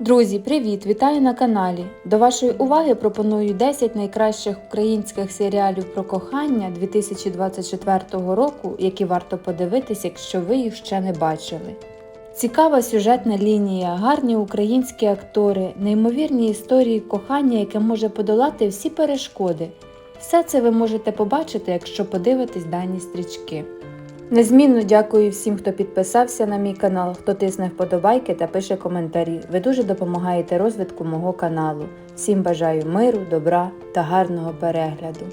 Друзі, привіт! Вітаю на каналі. До вашої уваги пропоную 10 найкращих українських серіалів про кохання 2024 року, які варто подивитись, якщо ви їх ще не бачили. Цікава сюжетна лінія, гарні українські актори, неймовірні історії кохання, яке може подолати всі перешкоди. Все це ви можете побачити, якщо подивитесь дані стрічки. Незмінно дякую всім, хто підписався на мій канал, хто тисне вподобайки та пише коментарі. Ви дуже допомагаєте розвитку мого каналу. Всім бажаю миру, добра та гарного перегляду.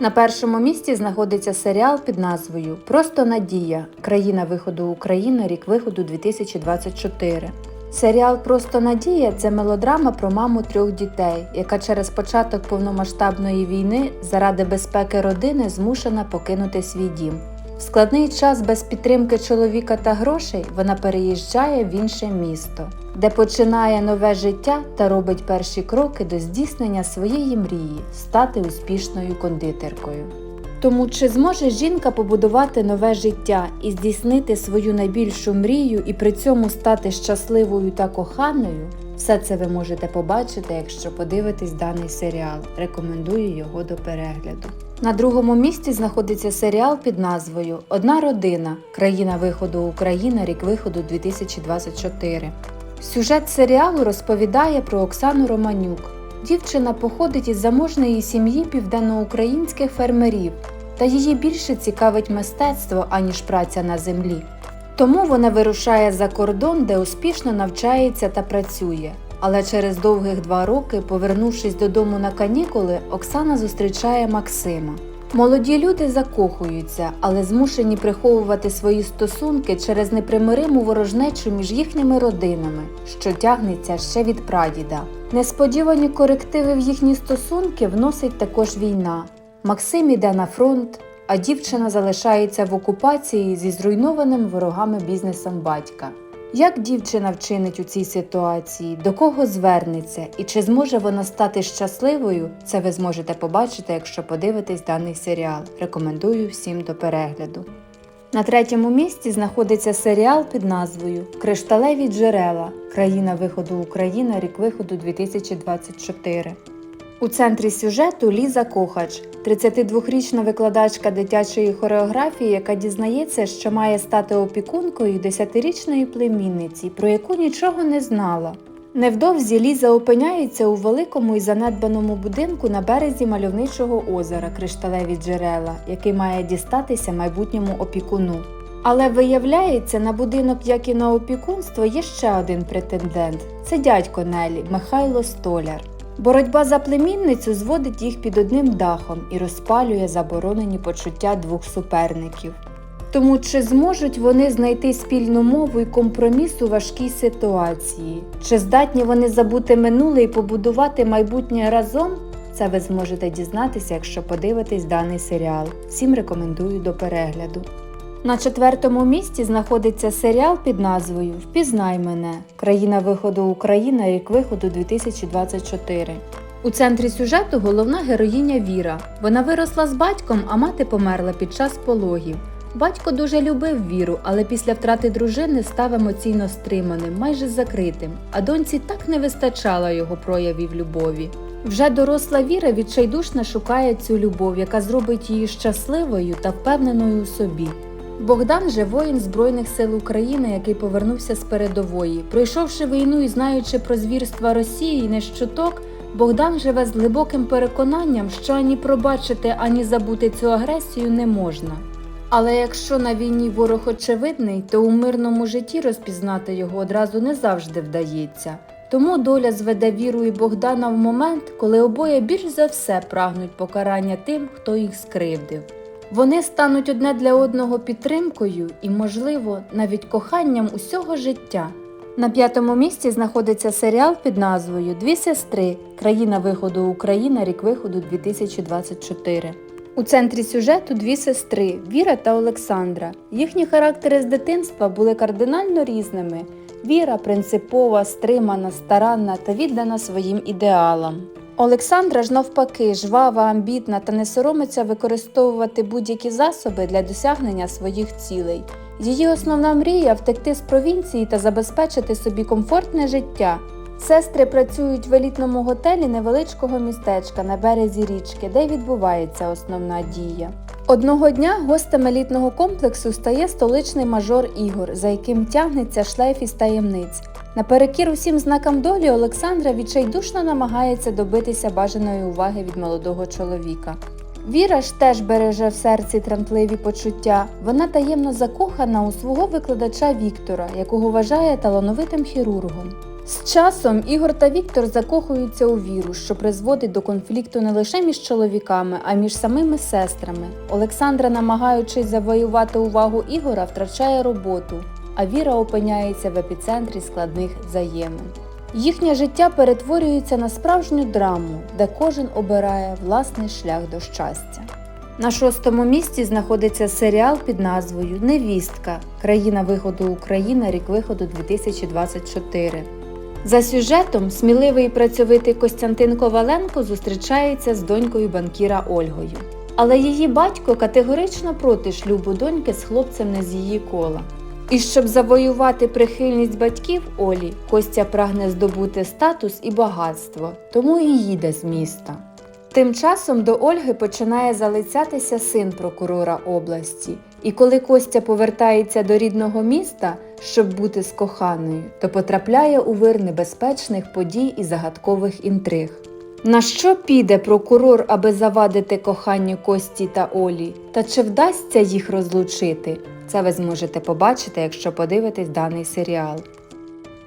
На першому місці знаходиться серіал під назвою Просто Надія. Країна виходу Україна, рік виходу 2024. Серіал Просто Надія це мелодрама про маму трьох дітей, яка через початок повномасштабної війни заради безпеки родини змушена покинути свій дім. Складний час без підтримки чоловіка та грошей вона переїжджає в інше місто, де починає нове життя та робить перші кроки до здійснення своєї мрії стати успішною кондитеркою. Тому чи зможе жінка побудувати нове життя і здійснити свою найбільшу мрію і при цьому стати щасливою та коханою? Все це ви можете побачити, якщо подивитесь даний серіал. Рекомендую його до перегляду. На другому місці знаходиться серіал під назвою Одна родина. Країна виходу Україна, рік виходу 2024. Сюжет серіалу розповідає про Оксану Романюк. Дівчина походить із заможної сім'ї південноукраїнських фермерів, та її більше цікавить мистецтво, аніж праця на землі. Тому вона вирушає за кордон, де успішно навчається та працює. Але через довгих два роки, повернувшись додому на канікули, Оксана зустрічає Максима. Молоді люди закохуються, але змушені приховувати свої стосунки через непримириму ворожнечу між їхніми родинами, що тягнеться ще від прадіда. Несподівані корективи в їхні стосунки вносить також війна. Максим іде на фронт, а дівчина залишається в окупації зі зруйнованим ворогами бізнесом батька. Як дівчина вчинить у цій ситуації, до кого звернеться і чи зможе вона стати щасливою, це ви зможете побачити, якщо подивитесь даний серіал. Рекомендую всім до перегляду. На третьому місці знаходиться серіал під назвою Кришталеві джерела. Країна виходу Україна, рік виходу 2024. У центрі сюжету Ліза Кохач, 32-річна викладачка дитячої хореографії, яка дізнається, що має стати опікункою 10-річної племінниці, про яку нічого не знала. Невдовзі Ліза опиняється у великому і занедбаному будинку на березі мальовничого озера Кришталеві джерела, який має дістатися майбутньому опікуну. Але виявляється, на будинок, як і на опікунство, є ще один претендент це дядько Нелі Михайло Столяр. Боротьба за племінницю зводить їх під одним дахом і розпалює заборонені почуття двох суперників. Тому чи зможуть вони знайти спільну мову і компроміс у важкій ситуації? Чи здатні вони забути минуле і побудувати майбутнє разом? Це ви зможете дізнатися, якщо подивитесь даний серіал. Всім рекомендую до перегляду. На четвертому місці знаходиться серіал під назвою Впізнай мене. Країна виходу Україна, рік виходу 2024. У центрі сюжету головна героїня Віра. Вона виросла з батьком, а мати померла під час пологів. Батько дуже любив віру, але після втрати дружини став емоційно стриманим, майже закритим, а доньці так не вистачало його проявів любові. Вже доросла віра відчайдушно шукає цю любов, яка зробить її щасливою та впевненою у собі. Богдан же воїн Збройних сил України, який повернувся з передової. Пройшовши війну і знаючи про звірства Росії, не щуток, Богдан живе з глибоким переконанням, що ані пробачити, ані забути цю агресію не можна. Але якщо на війні ворог очевидний, то у мирному житті розпізнати його одразу не завжди вдається. Тому доля зведе віру і Богдана в момент, коли обоє більш за все прагнуть покарання тим, хто їх скривдив. Вони стануть одне для одного підтримкою і, можливо, навіть коханням усього життя. На п'ятому місці знаходиться серіал під назвою Дві сестри. Країна виходу Україна, рік виходу 2024. У центрі сюжету дві сестри Віра та Олександра. Їхні характери з дитинства були кардинально різними. Віра принципова, стримана, старанна та віддана своїм ідеалам. Олександра ж навпаки, жвава, амбітна та не соромиться використовувати будь-які засоби для досягнення своїх цілей. Її основна мрія втекти з провінції та забезпечити собі комфортне життя. Сестри працюють в елітному готелі невеличкого містечка на березі річки, де відбувається основна дія. Одного дня гостем елітного комплексу стає столичний мажор Ігор, за яким тягнеться шлейф із таємниць. Наперекір усім знакам долі Олександра відчайдушно намагається добитися бажаної уваги від молодого чоловіка. Віра ж теж береже в серці тремтливі почуття. Вона таємно закохана у свого викладача Віктора, якого вважає талановитим хірургом. З часом Ігор та Віктор закохуються у віру, що призводить до конфлікту не лише між чоловіками, а й між самими сестрами. Олександра, намагаючись завоювати увагу Ігора, втрачає роботу, а Віра опиняється в епіцентрі складних взаємин. Їхнє життя перетворюється на справжню драму, де кожен обирає власний шлях до щастя. На шостому місці знаходиться серіал під назвою Невістка. Країна виходу Україна, рік виходу 2024. За сюжетом сміливий і працьовитий Костянтин Коваленко зустрічається з донькою банкіра Ольгою. Але її батько категорично проти шлюбу доньки з хлопцем не з її кола. І щоб завоювати прихильність батьків Олі, Костя прагне здобути статус і багатство, тому і їде з міста. Тим часом до Ольги починає залицятися син прокурора області, і коли Костя повертається до рідного міста, щоб бути з коханою, то потрапляє у вир небезпечних подій і загадкових інтриг. На що піде прокурор, аби завадити коханню Кості та Олі, та чи вдасться їх розлучити? Це ви зможете побачити, якщо подивитесь даний серіал.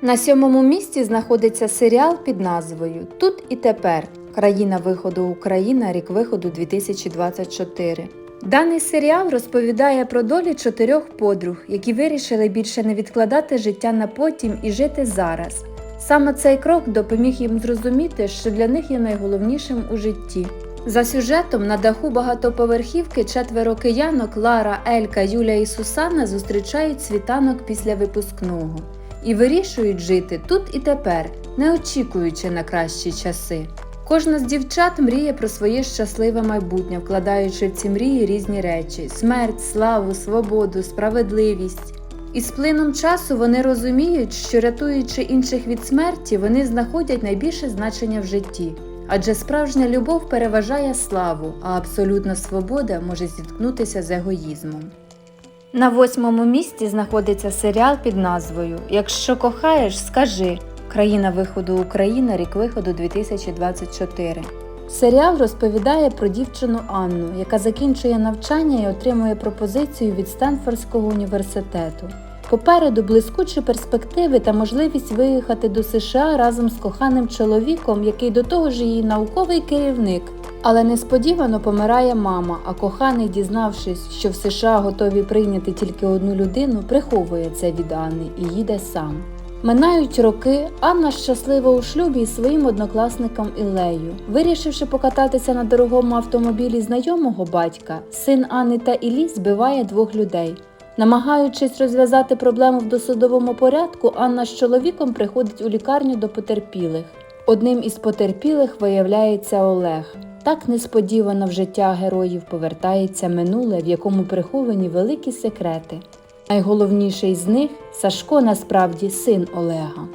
На сьомому місці знаходиться серіал під назвою Тут і тепер. Країна виходу Україна, рік виходу 2024. Даний серіал розповідає про долі чотирьох подруг, які вирішили більше не відкладати життя на потім і жити зараз. Саме цей крок допоміг їм зрозуміти, що для них є найголовнішим у житті. За сюжетом на даху багатоповерхівки четверо киянок Лара, Елька, Юля і Сусанна зустрічають світанок після випускного і вирішують жити тут і тепер, не очікуючи на кращі часи. Кожна з дівчат мріє про своє щасливе майбутнє, вкладаючи в ці мрії різні речі: смерть, славу, свободу, справедливість. І з плином часу вони розуміють, що рятуючи інших від смерті, вони знаходять найбільше значення в житті. Адже справжня любов переважає славу, а абсолютна свобода може зіткнутися з егоїзмом. На восьмому місці знаходиться серіал під назвою Якщо кохаєш, скажи Країна виходу Україна, рік виходу 2024. Серіал розповідає про дівчину Анну, яка закінчує навчання і отримує пропозицію від Стенфордського університету. Попереду блискучі перспективи та можливість виїхати до США разом з коханим чоловіком, який до того ж її науковий керівник. Але несподівано помирає мама, а коханий, дізнавшись, що в США готові прийняти тільки одну людину, приховує це від Анни і їде сам. Минають роки, Анна щаслива у шлюбі із своїм однокласником Ілею. Вирішивши покататися на дорогому автомобілі знайомого батька, син Анни та Іллі збиває двох людей. Намагаючись розв'язати проблему в досудовому порядку, Анна з чоловіком приходить у лікарню до потерпілих. Одним із потерпілих виявляється Олег. Так несподівано в життя героїв повертається минуле, в якому приховані великі секрети. Найголовніший з них Сашко насправді син Олега.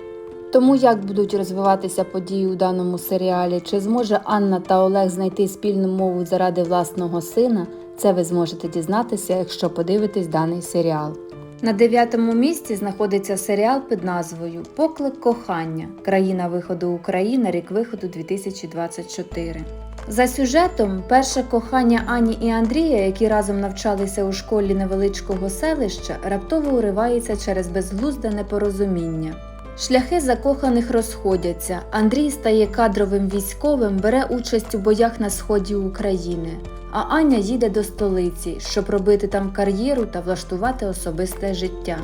Тому як будуть розвиватися події у даному серіалі, чи зможе Анна та Олег знайти спільну мову заради власного сина, це ви зможете дізнатися, якщо подивитесь даний серіал. На дев'ятому місці знаходиться серіал під назвою Поклик кохання. Країна виходу Україна, рік виходу 2024. За сюжетом, перше кохання Ані і Андрія, які разом навчалися у школі невеличкого селища, раптово уривається через безглузде непорозуміння. Шляхи закоханих розходяться. Андрій стає кадровим військовим, бере участь у боях на сході України. А Аня їде до столиці, щоб робити там кар'єру та влаштувати особисте життя.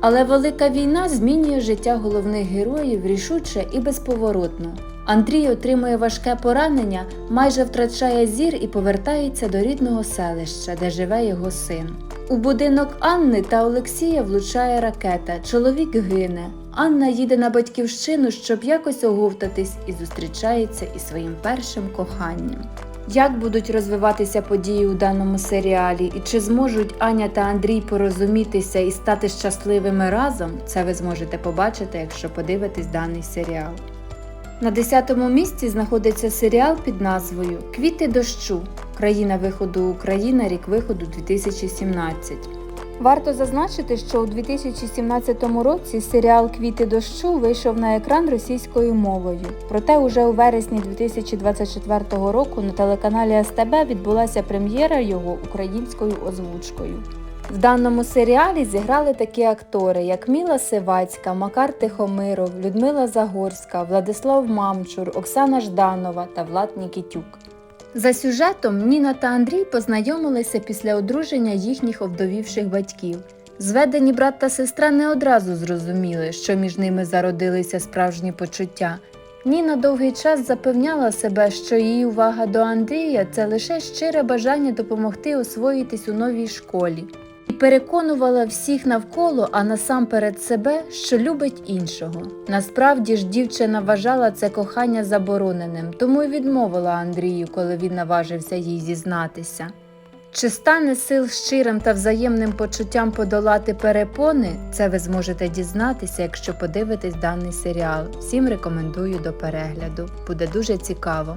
Але велика війна змінює життя головних героїв рішуче і безповоротно. Андрій отримує важке поранення, майже втрачає зір і повертається до рідного селища, де живе його син. У будинок Анни та Олексія влучає ракета, чоловік гине. Анна їде на батьківщину, щоб якось оговтатись і зустрічається із своїм першим коханням. Як будуть розвиватися події у даному серіалі, і чи зможуть Аня та Андрій порозумітися і стати щасливими разом, це ви зможете побачити, якщо подивитесь даний серіал. На 10-му місці знаходиться серіал під назвою Квіти дощу. Країна виходу Україна, рік виходу 2017. Варто зазначити, що у 2017 році серіал Квіти дощу вийшов на екран російською мовою. Проте уже у вересні 2024 року на телеканалі СТБ відбулася прем'єра його українською озвучкою. В даному серіалі зіграли такі актори, як Міла Сивацька, Макар Тихомиров, Людмила Загорська, Владислав Мамчур, Оксана Жданова та Влад Нікітюк. За сюжетом Ніна та Андрій познайомилися після одруження їхніх овдовівших батьків. Зведені брат та сестра не одразу зрозуміли, що між ними зародилися справжні почуття. Ніна довгий час запевняла себе, що її увага до Андрія це лише щире бажання допомогти освоїтись у новій школі, переконувала всіх навколо, а насамперед себе, що любить іншого. Насправді ж дівчина вважала це кохання забороненим, тому й відмовила Андрію, коли він наважився їй зізнатися. Чи стане сил щирим та взаємним почуттям подолати перепони? Це ви зможете дізнатися, якщо подивитесь даний серіал. Всім рекомендую до перегляду. Буде дуже цікаво.